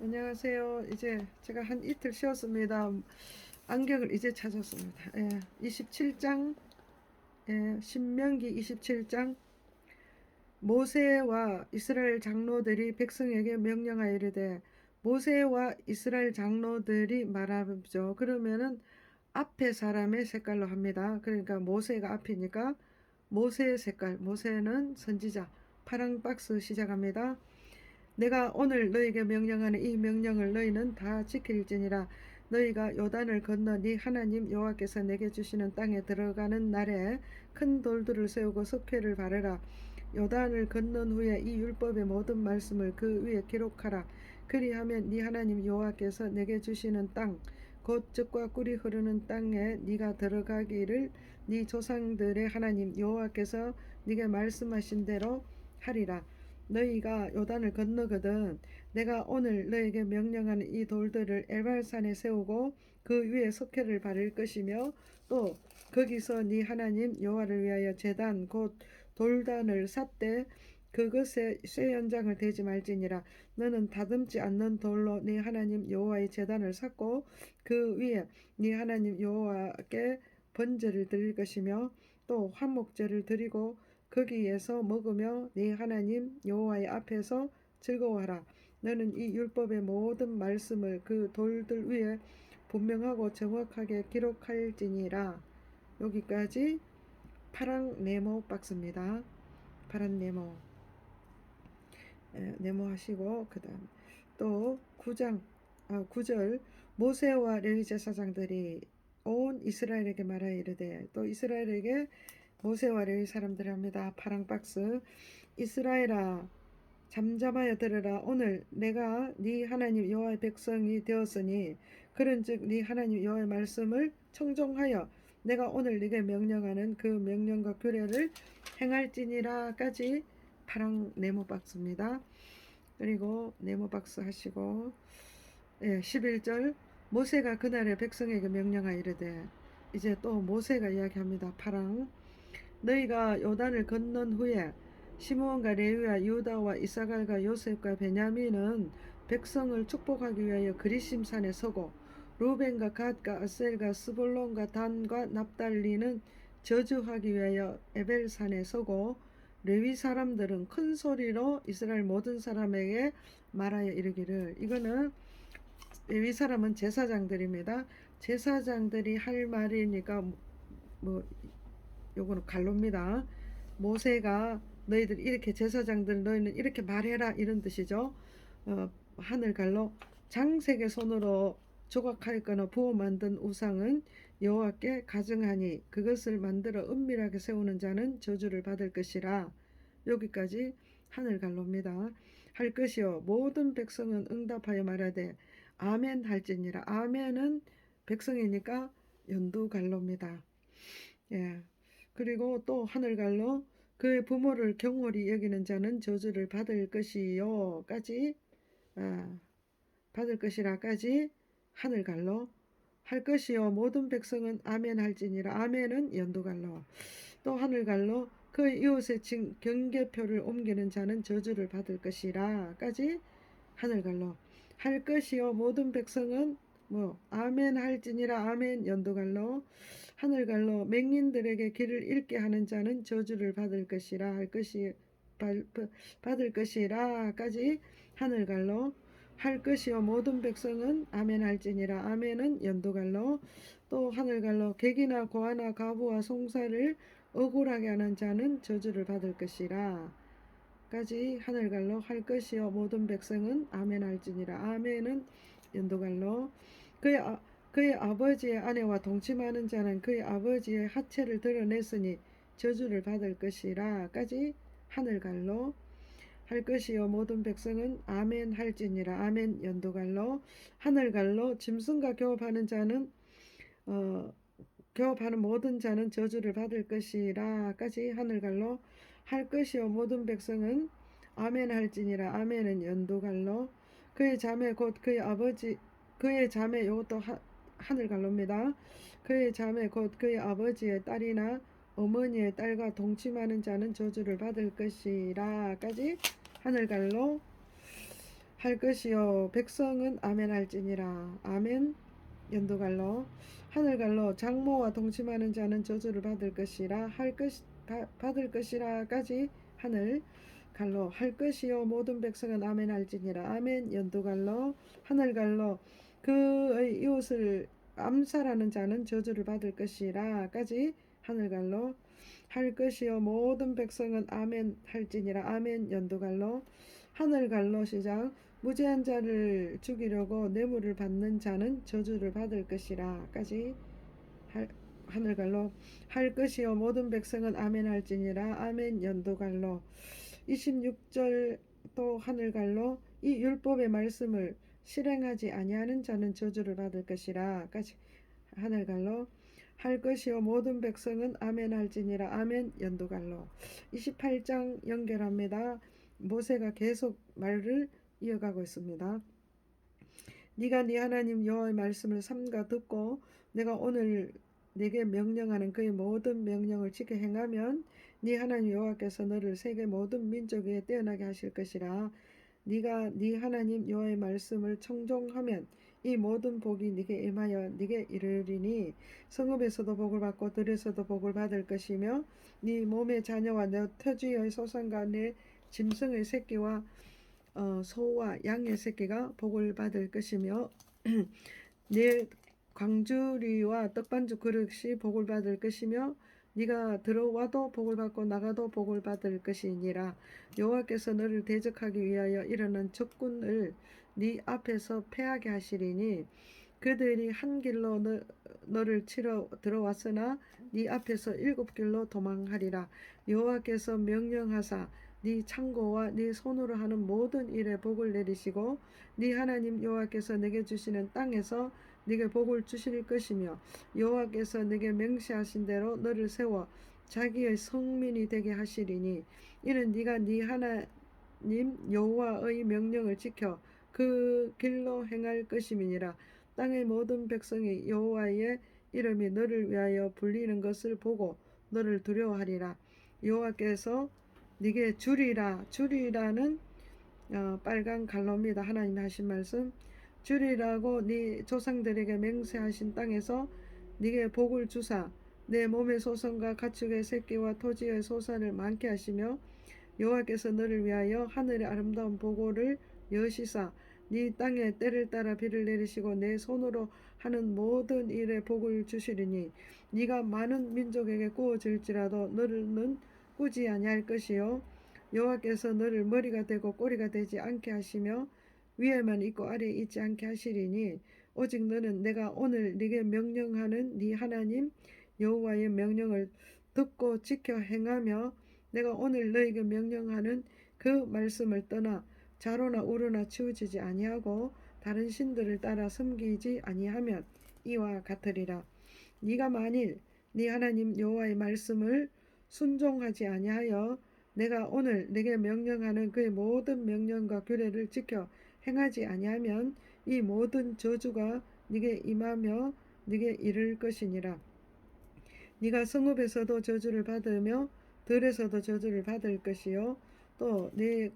안녕하세요. 이제 제가 한 이틀 쉬었습니다. 안경을 이제 찾았습니다. 예, 27장, 예, 신명기 27장. 모세와 이스라엘 장로들이 백성에게 명령하여 이르되 모세와 이스라엘 장로들이 말하죠. 그러면은 앞에 사람의 색깔로 합니다. 그러니까 모세가 앞이니까 모세의 색깔, 모세는 선지자. 파랑 박스 시작합니다. 내가 오늘 너에게 명령하는 이 명령을 너희는 다 지킬지니라. 너희가 요단을 건너 네 하나님 여호와께서 내게 주시는 땅에 들어가는 날에 큰 돌들을 세우고 석회를 바르라. 요단을 건넌 후에 이 율법의 모든 말씀을 그 위에 기록하라. 그리하면 네 하나님 여호와께서 내게 주시는 땅 곧 젖과 꿀이 흐르는 땅에 네가 들어가기를 네 조상들의 하나님 여호와께서 네게 말씀하신 대로 하리라 너희가 요단을 건너거든 내가 오늘 너에게 명령하는 이 돌들을 엘발산에 세우고 그 위에 석회를 바를 것이며 또 거기서 네 하나님 여호와를 위하여 제단 곧 돌단을 삿되 그것에 쇠 연장을 대지 말지니라. 너는 다듬지 않는 돌로 네 하나님 여호와의 제단을 샀고 그 위에 네 하나님 여호와께 번제를 드릴 것이며 또 화목제를 드리고 거기에서 먹으며 네 하나님 여호와의 앞에서 즐거워하라. 너는 이 율법의 모든 말씀을 그 돌들 위에 분명하고 정확하게 기록할지니라. 여기까지 파랑 네모 박스입니다. 파란 네모. 에, 네모 하시고 그다음 또 9장 아, 9절 모세와 레위 제사장들이 온 이스라엘에게 말하여 이르되 또 이스라엘에게 모세와 레위 사람들 합니다. 파랑 박스 이스라엘아 잠잠하여 들으라 오늘 내가 네 하나님 여호와의 백성이 되었으니 그런즉 네 하나님 여호와의 말씀을 청종하여 내가 오늘 네게 명령하는 그 명령과 규례를 행할지니라까지 파랑 네모 박스입니다. 그리고 네모 박스 하시고 예, 11절 모세가 그날에 백성에게 명령하여 이르되 이제 또 모세가 이야기합니다. 파랑 너희가 요단을 건넌 후에 시므온과 레위와 유다와 이사갈과 요셉과 베냐민은 백성을 축복하기 위하여 그리심산에 서고 루벤과 갓과 아셀과 스볼론과 단과 납달리는 저주하기 위하여 에벨산에 서고 레위 사람들은 큰 소리로 이스라엘 모든 사람에게 말하여 이르기를 이거는 레위 사람은 제사장들입니다. 제사장들이 할 말이니까 뭐 요거는 갈로입니다. 모세가 너희들 이렇게 제사장들 너희는 이렇게 말해라 이런 뜻이죠. 어, 하늘 갈로 장색의 손으로 조각하였거나 부어 만든 우상은 여호와께 가증하니 그것을 만들어 은밀하게 세우는 자는 저주를 받을 것이라. 여기까지 하늘 갈로입니다. 할 것이요 모든 백성은 응답하여 말하되 아멘 할지니라. 아멘은 백성이니까 연두 갈로입니다. 예. 그리고 또 하늘 갈로 그의 부모를 경홀히 여기는 자는 저주를 받을 것이요까지 아, 받을 것이라까지 하늘 갈로 할 것이요. 모든 백성은 아멘 할지니라. 아멘은 연두 갈로. 또 하늘 갈로 그 이웃의 징, 경계표를 옮기는 자는 저주를 받을 것이라까지 하늘 갈로 할 것이요. 모든 백성은 뭐 아멘 할지니라 아멘 연두갈로 하늘갈로 맹인들에게 길을 잃게 하는 자는 저주를 받을 것이라 할 것이 받을 것이라까지 하늘갈로 할 것이요. 모든 백성은 아멘 할지니라 아멘은 연두갈로. 또 하늘갈로 객이나 고아나 가부와 송사를 억울하게 하는 자는 저주를 받을 것이라 까지 하늘갈로 할 것이요. 모든 백성은 아멘 할지니라 아멘은 연도갈로 그의 아, 그의 아버지의 아내와 동침하는 자는 그의 아버지의 하체를 드러냈으니 저주를 받을 것이라까지 하늘갈로 할 것이요. 모든 백성은 아멘 할지니라. 아멘 연도갈로 하늘갈로 짐승과 교합하는 자는 어 교합하는 모든 자는 저주를 받을 것이라까지 하늘갈로 할 것이요. 모든 백성은 아멘 할지니라. 아멘은 연도갈로 그의 자매 곧 그의 아버지 그의 자매 이것도 하, 하늘 갈로입니다. 그의 자매 곧 그의 아버지의 딸이나 어머니의 딸과 동침하는 자는 저주를 받을 것이라까지 하늘 갈로 할 것이요. 백성은 아멘 할지니라. 아멘. 연두갈로. 하늘 갈로 장모와 동침하는 자는 저주를 받을 것이라 할 것 받을 것이라까지 하늘 갈로 할 것이요. 모든 백성은 아멘 할지니라. 아멘. 연두갈로. 하늘 갈로 그의 이웃을 암살하는 자는 저주를 받을 것이라까지 하늘갈로 할 것이요. 모든 백성은 아멘 할지니라. 아멘 연두갈로. 하늘갈로 시작 무죄한 자를 죽이려고 뇌물을 받는 자는 저주를 받을 것이라까지 하늘갈로 할 것이요. 모든 백성은 아멘 할지니라. 아멘 연두갈로. 26절 또 하늘갈로 이 율법의 말씀을 실행하지 아니하는 자는 저주를 받을 것이라까지 하늘갈로 할 것이요. 모든 백성은 아멘 할지니라. 아멘. 연두갈로. 28장 연결합니다. 모세가 계속 말을 이어가고 있습니다. 네가 네 하나님 여호와의 말씀을 삼가 듣고 내가 오늘 네게 명령하는 그의 모든 명령을 지켜 행하면 네 하나님 여호와께서 너를 세계 모든 민족 위에 뛰어나게 하실 것이라 네가 네 하나님 여호와의 말씀을 청종하면 이 모든 복이 네게 임하여 네게 이르리니 성읍에서도 복을 받고 들에서도 복을 받을 것이며 네 몸의 자녀와 내 터지의 소산과 내 짐승의 새끼와 어, 소와 양의 새끼가 복을 받을 것이며 내 광주리와 떡반죽 그릇이 복을 받을 것이며 네가 들어와도 복을 받고 나가도 복을 받을 것이니라. 여호와께서 너를 대적하기 위하여 일어난 적군을 네 앞에서 패하게 하시리니 그들이 한 길로 너, 너를 치러 들어왔으나 네 앞에서 일곱 길로 도망하리라. 여호와께서 명령하사 네 창고와 네 손으로 하는 모든 일에 복을 내리시고 네 하나님 여호와께서 내게 주시는 땅에서 네게 복을 주실 것이며 여호와께서 네게 맹세하신 대로 너를 세워 자기의 성민이 되게 하시리니 이는 네가 네 하나님 여호와의 명령을 지켜 그 길로 행할 것임이니라. 땅의 모든 백성이 여호와의 이름이 너를 위하여 불리는 것을 보고 너를 두려워하리라. 여호와께서 네게 주리라. 주리라는 어, 빨간 갈로입니다. 하나님 하신 말씀 주리라고 네 조상들에게 맹세하신 땅에서 네게 복을 주사 내 몸의 소선과 가축의 새끼와 토지의 소산을 많게 하시며 여호와께서 너를 위하여 하늘의 아름다운 보고를 여시사 네 땅에 때를 따라 비를 내리시고 내 손으로 하는 모든 일에 복을 주시리니 네가 많은 민족에게 구워질지라도 너는 꾸지 아니할 것이요 여호와께서 너를 머리가 되고 꼬리가 되지 않게 하시며 위에만 있고 아래에 있지 않게 하시리니 오직 너는 내가 오늘 네게 명령하는 네 하나님 여호와의 명령을 듣고 지켜 행하며 내가 오늘 너에게 명령하는 그 말씀을 떠나 자로나 우로나 치우치지 아니하고 다른 신들을 따라 섬기지 아니하면 이와 같으리라. 네가 만일 네 하나님 여호와의 말씀을 순종하지 아니하여 내가 오늘 네게 명령하는 그의 모든 명령과 규례를 지켜 행하지 아니하면 이 모든 저주가 네게 임하며 네게 이를 것이니라. 네가 성읍에서도 저주를 받으며 들에서도 저주를 받을 것이요. 또 네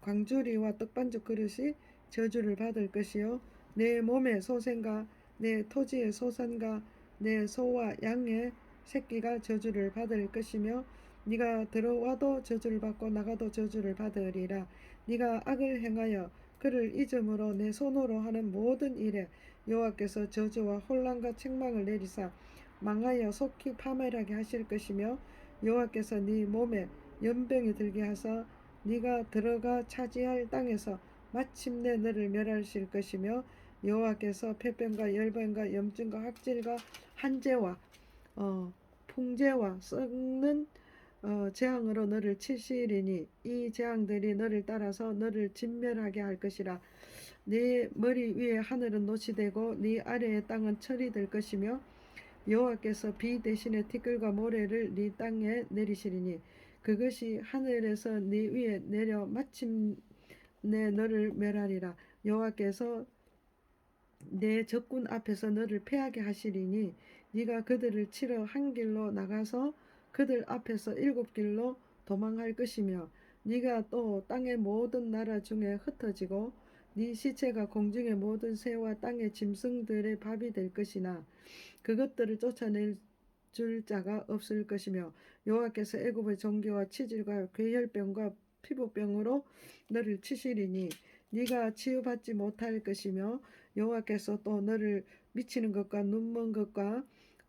광주리와 떡반죽 그릇이 저주를 받을 것이요. 내 몸의 소생과 내 토지의 소산과 내 소와 양의 새끼가 저주를 받을 것이며 네가 들어와도 저주를 받고 나가도 저주를 받으리라. 네가 악을 행하여 그를 잊음으로 내 손으로 하는 모든 일에 여호와께서 저주와 혼란과 책망을 내리사 망하여 속히 파멸하게 하실 것이며 여호와께서 네 몸에 연병이 들게 하사 네가 들어가 차지할 땅에서 마침내 너를 멸하실 것이며 여호와께서 폐병과 열병과 염증과 학질과 한재와 어, 풍재와 썩는 어, 재앙으로 너를 치시리니 이 재앙들이 너를 따라서 너를 진멸하게 할 것이라. 네 머리 위에 하늘은 노치되고 네 아래의 땅은 철이 될 것이며 여호와께서 비 대신에 티끌과 모래를 네 땅에 내리시리니 그것이 하늘에서 네 위에 내려 마침내 너를 멸하리라. 여호와께서 내 적군 앞에서 너를 패하게 하시리니 네가 그들을 치러 한 길로 나가서 그들 앞에서 일곱 길로 도망할 것이며 네가 또 땅의 모든 나라 중에 흩어지고 네 시체가 공중의 모든 새와 땅의 짐승들의 밥이 될 것이나 그것들을 쫓아낼 줄 자가 없을 것이며 여호와께서 애굽의 종교와 치질과 괴혈병과 피부병으로 너를 치시리니 네가 치유받지 못할 것이며 여호와께서 또 너를 미치는 것과 눈먼 것과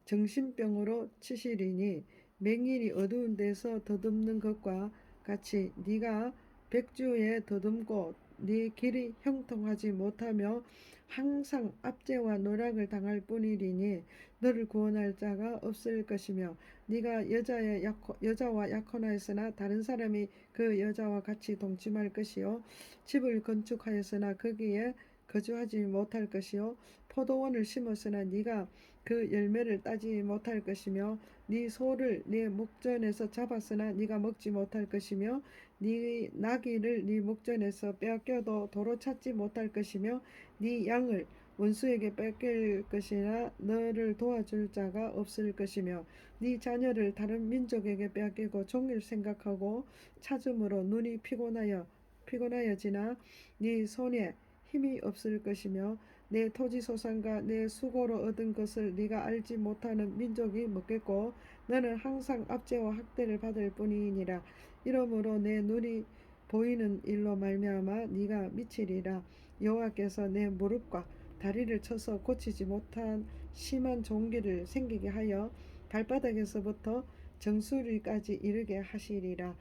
정신병으로 치시리니 맹인이 어두운 데서 더듬는 것과 같이 네가 백주에 더듬고 네 길이 형통하지 못하며 항상 압제와 노락을 당할 뿐이리니 너를 구원할 자가 없을 것이며 네가 여자의 약호, 여자와 약혼하였으나 다른 사람이 그 여자와 같이 동침할 것이요. 집을 건축하였으나 거기에 거주하지 못할 것이요 포도원을 심었으나 네가 그 열매를 따지 못할 것이며 네 소를 네 목전에서 잡았으나 네가 먹지 못할 것이며 네 나귀를 네 목전에서 빼앗겨도 도로 찾지 못할 것이며 네 양을 원수에게 뺏길 것이나 너를 도와줄 자가 없을 것이며 네 자녀를 다른 민족에게 빼앗기고 종일 생각하고 찾음으로 눈이 피곤하여 피곤하여지나 네 손에 힘이 없을 것이며 내 토지 소산과 내 수고로 얻은 것을 네가 알지 못하는 민족이 먹겠고 너는 항상 압제와 학대를 받을 뿐이니라. 이러므로 내 눈이 보이는 일로 말미암아 네가 미치리라. 여호와께서 내 무릎과 다리를 쳐서 고치지 못한 심한 종기를 생기게 하여 발바닥에서부터 정수리까지 이르게 하시리라.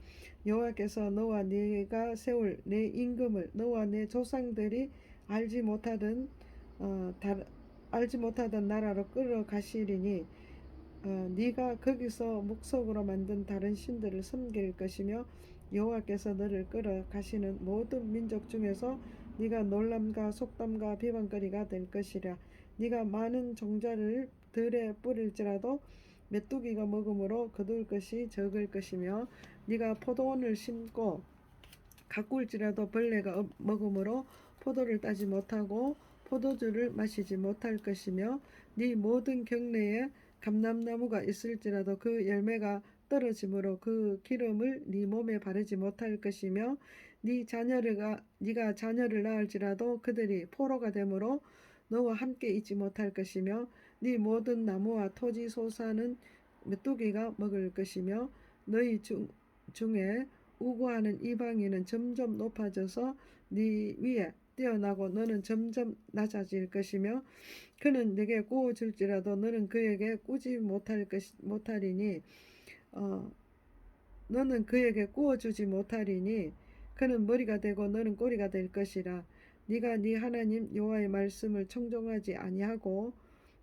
여호와께서 너와 네가 세울 내 임금을 너와 내 조상들이 알지 못하던 어, 다, 알지 못하던 나라로 끌어가시리니 어, 네가 거기서 목석으로 만든 다른 신들을 섬길 것이며 여호와께서 너를 끌어가시는 모든 민족 중에서 네가 놀람과 속담과 비방거리가 될 것이라 네가 많은 종자를 들에 뿌릴지라도 메뚜기가 먹음으로 거둘 것이 적을 것이며 네가 포도원을 심고 가꿀지라도 벌레가 먹음으로 포도를 따지 못하고 포도주를 마시지 못할 것이며 네 모든 경내에 감람나무가 있을지라도 그 열매가 떨어짐으로 그 기름을 네 몸에 바르지 못할 것이며 네 자녀가 네가 자녀를 낳을지라도 그들이 포로가 되므로 너와 함께 있지 못할 것이며 네 모든 나무와 토지 소사는 메뚜기가 먹을 것이며 너희 중, 중에 우고하는 이방인은 점점 높아져서 네 위에 뛰어나고 너는 점점 낮아질 것이며 그는 내게 구워줄지라도 너는 그에게 꾸지 못할 것 못하리니 어 너는 그에게 구워주지 못하리니 그는 머리가 되고 너는 꼬리가 될 것이라. 네가 네 하나님 여호와의 말씀을 청종하지 아니하고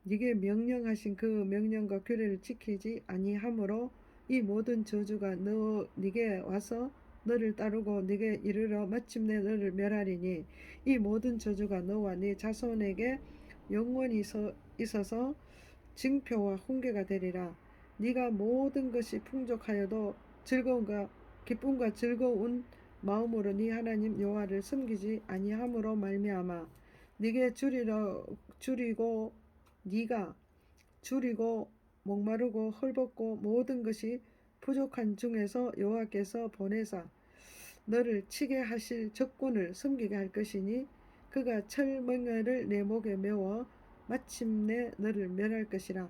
네게 명령하신 그 명령과 규례를 지키지 아니하므로 이 모든 저주가 너 네게 와서 너를 따르고 네게 이르러 마침내 너를 멸하리니 이 모든 저주가 너와 네 자손에게 영원히 서, 있어서 징표와 훈계가 되리라. 네가 모든 것이 풍족하여도 즐거움과 기쁨과 즐거운 마음으로 네 하나님 여호와를 섬기지 아니함으로 말미암아 네게 줄이러 줄이고 네가 줄이고 목마르고 헐벗고 모든 것이 부족한 중에서 여호와께서 보내사 너를 치게 하실 적군을 섬기게 할 것이니 그가 철멍에를 내 목에 메워 마침내 너를 멸할 것이라.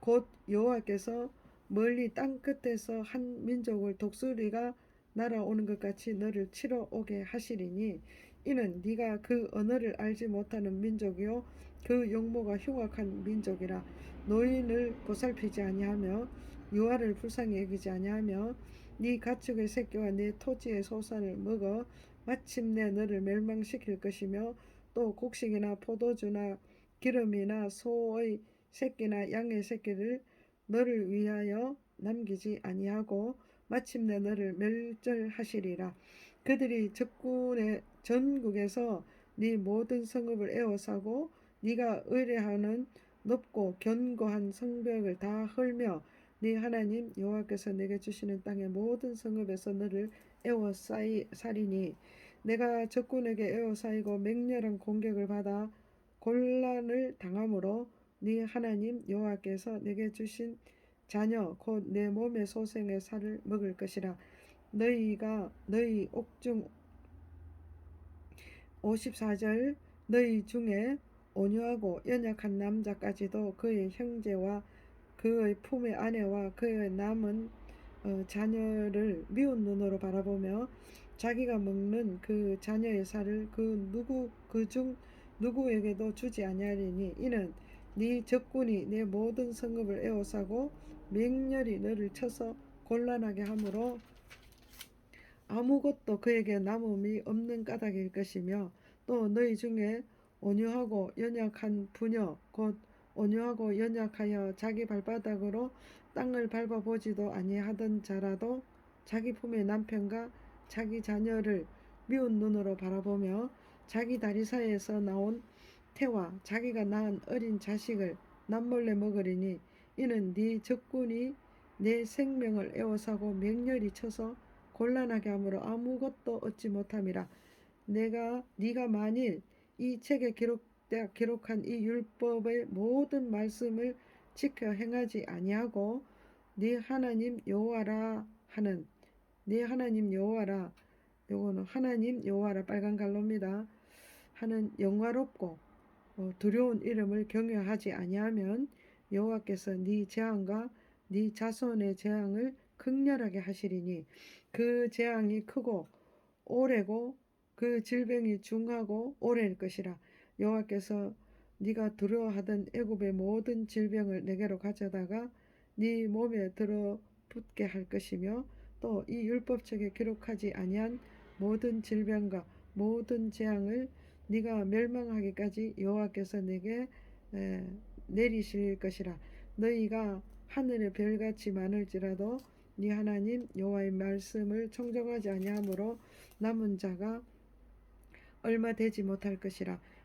곧 여호와께서 멀리 땅 끝에서 한 민족을 독수리가 날아오는 것 같이 너를 치러 오게 하시리니 이는 네가 그 언어를 알지 못하는 민족이요 그 용모가 흉악한 민족이라. 노인을 보살피지 아니하며 유아를 불쌍히 여기지 아니하며 네 가축의 새끼와 네 토지의 소산을 먹어 마침내 너를 멸망시킬 것이며 또 곡식이나 포도주나 기름이나 소의 새끼나 양의 새끼를 너를 위하여 남기지 아니하고 마침내 너를 멸절하시리라. 그들이 적군의 전국에서 네 모든 성읍을 에워싸고 네가 의뢰하는 높고 견고한 성벽을 다 헐며 네 하나님 여호와께서 내게 주시는 땅의 모든 성읍에서 너를 에워싸리니 내가 적군에게 에워싸이고 맹렬한 공격을 받아 곤란을 당함으로 네 하나님 여호와께서 내게 주신 자녀 곧 내 몸의 소생의 살을 먹을 것이라. 너희가 너희 옥중 54절 너희 중에 온유하고 연약한 남자까지도 그의 형제와 그의 품의 아내와 그의 남은 어, 자녀를 미운 눈으로 바라보며 자기가 먹는 그 자녀의 살을 그 누구 그 중 누구에게도 주지 아니하리니 이는 네 적군이 내 모든 성읍을 에워싸고 맹렬히 너를 쳐서 곤란하게 하므로 아무것도 그에게 남음이 없는 까닭일 것이며 또 너희 중에 온유하고 연약한 부녀 곧 온유하고 연약하여 자기 발바닥으로 땅을 밟아보지도 아니하던 자라도 자기 품의 남편과 자기 자녀를 미운 눈으로 바라보며 자기 다리 사이에서 나온 태와 자기가 낳은 어린 자식을 남몰래 먹으리니 이는 네 적군이 내 생명을 에워싸고 맹렬히 쳐서 곤란하게 함으로 아무것도 얻지 못함이라. 내가 네가 만일 이 책에 기록 기록한 이 율법의 모든 말씀을 지켜 행하지 아니하고 네 하나님 여호와라 하는 네 하나님 여호와라 요거는 하나님 여호와라 빨간 갈로입니다. 하는 영화롭고 어, 두려운 이름을 경외하지 아니하면 여호와께서 네 재앙과 네 자손의 재앙을 극렬하게 하시리니 그 재앙이 크고 오래고 그 질병이 중하고 오래일 것이라 여호와께서 네가 두려워하던 애굽의 모든 질병을 내게로 가져다가 네 몸에 들어붙게 할 것이며 또 이 율법책에 기록하지 아니한 모든 질병과 모든 재앙을 네가 멸망하기까지 여호와께서 내게 에, 내리실 것이라. 너희가 하늘의 별같이 많을지라도 네 하나님 여호와의 말씀을 청정하지 아니하므로 남은 자가 얼마 되지 못할 것이라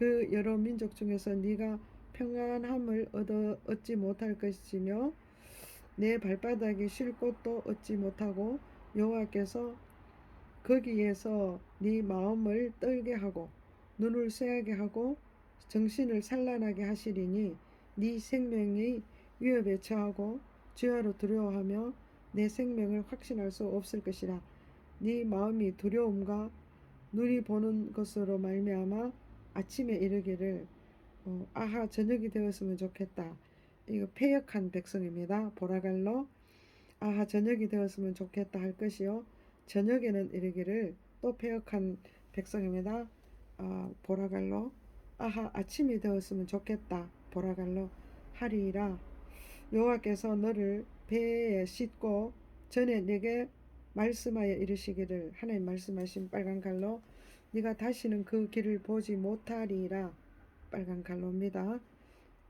그 여러 민족 중에서 네가 평안함을 얻어 얻지 못할 것이며 내 발바닥이 쉴 곳도 얻지 못하고 여호와께서 거기에서 네 마음을 떨게 하고 눈을 쇠하게 하고 정신을 산란하게 하시리니 네 생명이 위협에 처하고 죄화로 두려워하며 내 생명을 확신할 수 없을 것이라. 네 마음이 두려움과 눈이 보는 것으로 말미암아 아침에 이르기를 어, 아하 저녁이 되었으면 좋겠다. 이거 폐역한 백성입니다. 보라갈로 아하 저녁이 되었으면 좋겠다 할 것이요. 저녁에는 이르기를 또 폐역한 백성입니다. 아, 보라갈로 아하 아침이 되었으면 좋겠다. 보라갈로 하리라. 여호와께서 너를 배에 싣고 전에 내게 말씀하여 이르시기를 하나님 말씀하신 빨간 갈로 네가 다시는 그 길을 보지 못하리라. 빨간 갈로입니다.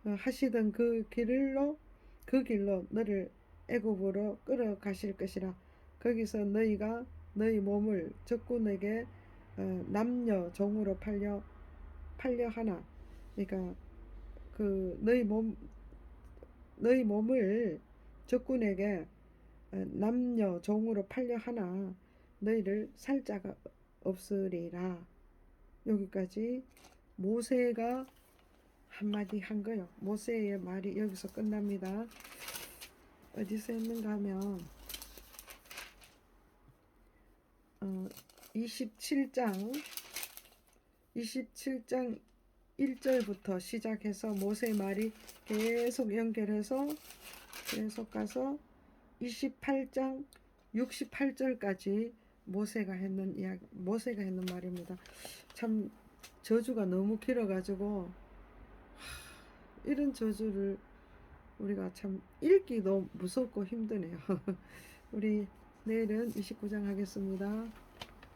어, 하시던 그 길로 그 길로 너를 애굽으로 끌어가실 것이라. 거기서 너희가 너희 몸을 적군에게 어, 남녀 종으로 팔려 팔려 하나. 그러니까 그 너희 몸 너희 몸을 적군에게 어, 남녀 종으로 팔려 하나. 너희를 살 자가 없으리라. 여기까지 모세가 한마디 한 거요. 모세의 말이 여기서 끝납니다. 어디서 했는가 하면 어, 27장 27장 1절부터 시작해서 모세 말이 계속 연결해서 계속 가서 28장 68절까지 모세가 했는 이야기, 모세가 했는 말입니다. 참 저주가 너무 길어가지고 하, 이런 저주를 우리가 참 읽기도 무섭고 힘드네요. 우리 내일은 29장 하겠습니다.